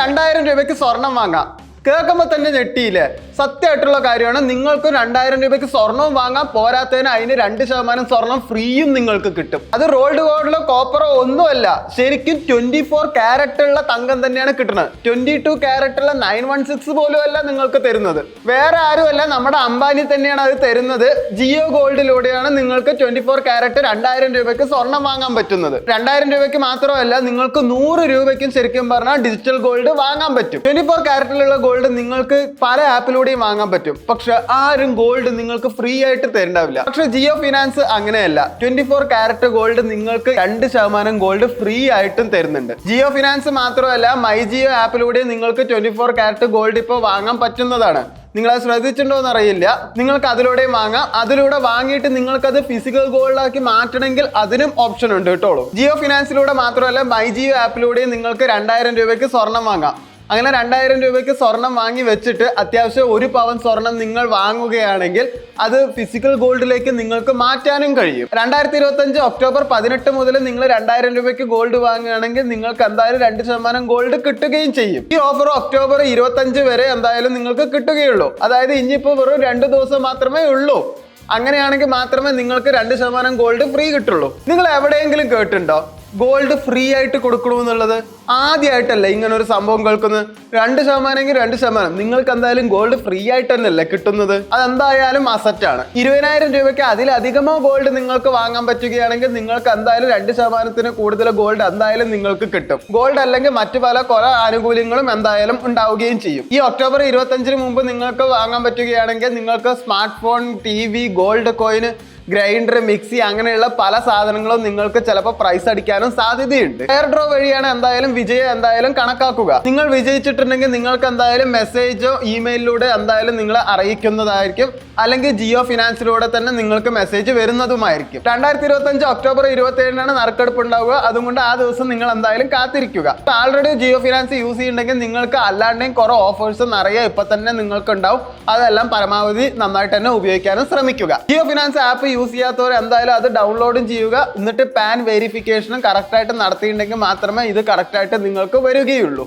രണ്ടായിരം രൂപയ്ക്ക് സ്വർണം വാങ്ങാം. കേൾക്കുമ്പോൾ തന്നെ ഞെട്ടിയില്ലേ? സത്യമായിട്ടുള്ള കാര്യമാണ്. നിങ്ങൾക്ക് രണ്ടായിരം രൂപയ്ക്ക് സ്വർണവും വാങ്ങാൻ പോരാത്തതിന് അതിന് രണ്ട് ശതമാനം സ്വർണം ഫ്രീയും നിങ്ങൾക്ക് കിട്ടും. അത് റോൾഡ് ഗോൾഡിലോ കോപ്പറോ ഒന്നുമല്ല. ശരിക്കും ട്വന്റി ഫോർ ക്യാരറ്റ് ഉള്ള തങ്കം തന്നെയാണ് കിട്ടുന്നത്. ട്വന്റി ടു ക്യാരറ്റ് ഉള്ള നയൻ വൺ സിക്സ് പോലും അല്ല നിങ്ങൾക്ക് തരുന്നത്. വേറെ ആരുമല്ല നമ്മുടെ അംബാനി തന്നെയാണ് അത് തരുന്നത്. ജിയോ ഗോൾഡിലൂടെയാണ് നിങ്ങൾക്ക് ട്വന്റി ഫോർ ക്യാരറ്റ് രണ്ടായിരം രൂപയ്ക്ക് സ്വർണം വാങ്ങാൻ പറ്റുന്നത്. രണ്ടായിരം രൂപയ്ക്ക് മാത്രമല്ല നിങ്ങൾക്ക് നൂറ് രൂപയ്ക്കും ശരിക്കും പറഞ്ഞാൽ ഡിജിറ്റൽ ഗോൾഡ് വാങ്ങാൻ പറ്റും. ട്വന്റി ഫോർ ക്യാരറ്റിലുള്ള ഗോൾഡ് നിങ്ങൾക്ക് പല ആപ്പിലൂടെയും വാങ്ങാൻ പറ്റും. പക്ഷെ ആരും ഗോൾഡ് നിങ്ങൾക്ക് ഫ്രീ ആയിട്ട് തരണ്ടാവില്ല. പക്ഷെ ജിയോ ഫിനാൻസ് അങ്ങനെയല്ല. ട്വന്റി ഫോർ ക്യാരറ്റ് ഗോൾഡ് നിങ്ങൾക്ക് രണ്ട് ശതമാനം ഗോൾഡ് ഫ്രീ ആയിട്ടും തരുന്നുണ്ട്. ജിയോ ഫിനാൻസ് മാത്രമല്ല മൈ ജിയോ ആപ്പിലൂടെ നിങ്ങൾക്ക് ട്വന്റി ഫോർ ക്യാരറ്റ് ഗോൾഡ് ഇപ്പോൾ വാങ്ങാൻ പറ്റുന്നതാണ്. നിങ്ങൾ അത് ശ്രദ്ധിച്ചിട്ടുണ്ടോ എന്ന് അറിയില്ല. നിങ്ങൾക്ക് അതിലൂടെ വാങ്ങാം. അതിലൂടെ വാങ്ങിയിട്ട് നിങ്ങൾക്കത് ഫിസിക്കൽ ഗോൾഡാക്കി മാറ്റണമെങ്കിൽ അതിനും ഓപ്ഷൻ ഉണ്ട് കേട്ടോളൂ ജിയോ ഫിനാൻസിലൂടെ മാത്രമല്ല മൈ ജിയോ ആപ്പിലൂടെയും നിങ്ങൾക്ക് രണ്ടായിരം രൂപയ്ക്ക് സ്വർണം വാങ്ങാം. അങ്ങനെ രണ്ടായിരം രൂപയ്ക്ക് സ്വർണം വാങ്ങി വെച്ചിട്ട് അത്യാവശ്യം ഒരു പവൻ സ്വർണം നിങ്ങൾ വാങ്ങുകയാണെങ്കിൽ അത് ഫിസിക്കൽ ഗോൾഡിലേക്ക് നിങ്ങൾക്ക് മാറ്റാനും കഴിയും. രണ്ടായിരത്തി ഇരുപത്തി അഞ്ച് ഒക്ടോബർ പതിനെട്ട് മുതൽ നിങ്ങൾ രണ്ടായിരം രൂപയ്ക്ക് ഗോൾഡ് വാങ്ങുകയാണെങ്കിൽ നിങ്ങൾക്ക് എന്തായാലും രണ്ട് ശതമാനം ഗോൾഡ് കിട്ടുകയും ചെയ്യും. ഈ ഓഫർ ഒക്ടോബർ ഇരുപത്തി അഞ്ച് വരെ എന്തായാലും നിങ്ങൾക്ക് കിട്ടുകയുള്ളൂ. അതായത് ഇനിയിപ്പോൾ വെറും രണ്ട് ദിവസം മാത്രമേ ഉള്ളൂ. അങ്ങനെയാണെങ്കിൽ മാത്രമേ നിങ്ങൾക്ക് രണ്ട് ശതമാനം ഗോൾഡ് ഫ്രീ കിട്ടുള്ളൂ. നിങ്ങൾ എവിടെയെങ്കിലും കേട്ടിട്ടുണ്ടോ? ഗോൾഡ് ഫ്രീ ആയിട്ട് കൊടുക്കണമെന്നുള്ളത് ആദ്യമായിട്ടല്ല ഇങ്ങനെ ഒരു സംഭവം കേൾക്കുന്നത്. രണ്ട് ശതമാനമെങ്കിൽ രണ്ട് ശതമാനം. നിങ്ങൾക്ക് എന്തായാലും ഗോൾഡ് ഫ്രീ ആയിട്ട് തന്നെയല്ലേ കിട്ടുന്നത്? അതെന്തായാലും അസറ്റാണ് ഇരുപതിനായിരം രൂപയ്ക്ക് അതിലധികമോ ഗോൾഡ് നിങ്ങൾക്ക് വാങ്ങാൻ പറ്റുകയാണെങ്കിൽ നിങ്ങൾക്ക് എന്തായാലും രണ്ട് ശതമാനത്തിന് കൂടുതൽ ഗോൾഡ് എന്തായാലും നിങ്ങൾക്ക് കിട്ടും. ഗോൾഡ് അല്ലെങ്കിൽ മറ്റു പല കുറ ആനുകൂല്യങ്ങളും എന്തായാലും ഉണ്ടാവുകയും ചെയ്യും. ഈ ഒക്ടോബർ ഇരുപത്തഞ്ചിന് മുമ്പ് നിങ്ങൾക്ക് വാങ്ങാൻ പറ്റുകയാണെങ്കിൽ നിങ്ങൾക്ക് smart phone T V gold കോയിന് grinder mixie അങ്ങനെയുള്ള പല സാധനങ്ങളും നിങ്ങൾക്ക് ചിലപ്പോൾ പ്രൈസ് അടിക്കാനും സാധ്യതയുണ്ട്. എയർ ഡ്രോ വഴിയാണ് എന്തായാലും വിജയം എന്തായാലും കണക്കാക്കുക. നിങ്ങൾ വിജയിച്ചിട്ടുണ്ടെങ്കിൽ നിങ്ങൾക്ക് എന്തായാലും മെസ്സേജോ ഇമെയിലിലൂടെ എന്തായാലും നിങ്ങളെ അറിയിക്കുന്നതായിരിക്കും. അല്ലെങ്കിൽ ജിയോ ഫിനാൻസിലൂടെ തന്നെ നിങ്ങൾക്ക് മെസ്സേജ് വരുന്നതുമായിരിക്കും. രണ്ടായിരത്തി ഇരുപത്തി അഞ്ച് ഒക്ടോബർ ഇരുപത്തി ഏഴിനാണ് നറുക്കെടുപ്പ് ഉണ്ടാവുക. അതുകൊണ്ട് ആ ദിവസം നിങ്ങൾ എന്തായാലും കാത്തിരിക്കുക. ആൾറെഡി ജിയോ ഫിനാൻസ് യൂസ് ചെയ്യുന്നുണ്ടെങ്കിൽ നിങ്ങൾക്ക് അല്ലാണ്ടെയും കുറെ ഓഫേഴ്സ് നിറയെ ഇപ്പൊ തന്നെ നിങ്ങൾക്ക് ഉണ്ടാവും അതെല്ലാം പരമാവധി നന്നായിട്ട് തന്നെ ഉപയോഗിക്കാനും ശ്രമിക്കുക. ജിയോ ഫിനാൻസ് ആപ്പ് യൂസ് ചെയ്യാത്തവർ എന്തായാലും അത് ഡൗൺലോഡും ചെയ്യുക. എന്നിട്ട് പാൻ വെരിഫിക്കേഷനും കറക്റ്റായിട്ട് നടത്തിയിട്ടുണ്ടെങ്കിൽ മാത്രമേ ഇത് കറക്റ്റായിട്ട് നിങ്ങൾക്ക് വരികയുള്ളൂ.